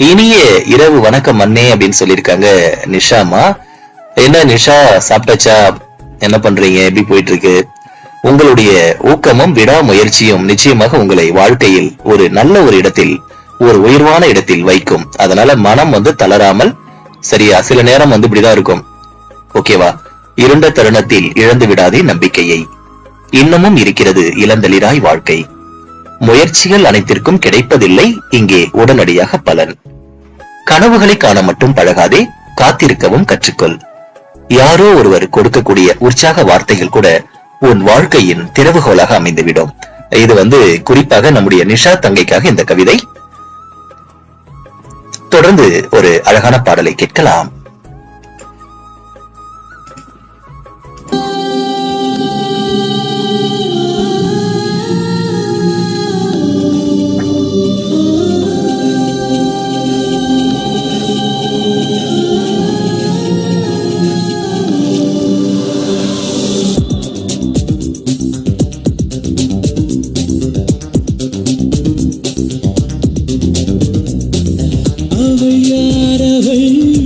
இனிய இரவு வணக்கம் அண்ணே அப்படின்னு சொல்லியிருக்காங்க நிஷாமா. என்ன நிஷா சாப்பிட்டாச்சா? என்ன பண்றீங்க? எப்படி போயிட்டு இருக்கு உங்களுடைய ஊக்கமும் விடாமுயற்சியும் நிச்சயமாக உங்களை வாழ்க்கையில் ஒரு நல்ல ஒரு இடத்தில் ஒரு உயர்வான இடத்தில் வைக்கும். அதனால மனம் வந்து தளராமல் சரியா? சில நேரம் வந்து இப்படிதான் இருக்கும். ஓகேவா இருண்ட தருணத்தில் இழந்து விடாதே நம்பிக்கையை. இன்னமும் இருக்கிறது இளந்தளிராய் வாழ்க்கை. முயற்சிகள் அனைத்திற்கும் கிடைப்பதில்லை இங்கே உடனடியாக பலன். கனவுகளை காண மட்டும் பழகாதே காத்திருக்கவும் கற்றுக்கொள். யாரோ ஒருவர் கொடுக்கக்கூடிய உற்சாக வார்த்தைகள் கூட உன் வாழ்க்கையின் திறவுகோலாக அமைந்துவிடும். இது வந்து குறிப்பாக நம்முடைய நிஷா தங்கைக்காக இந்த கவிதை. தொடர்ந்து ஒரு அழகான பாடலை கேட்கலாம். para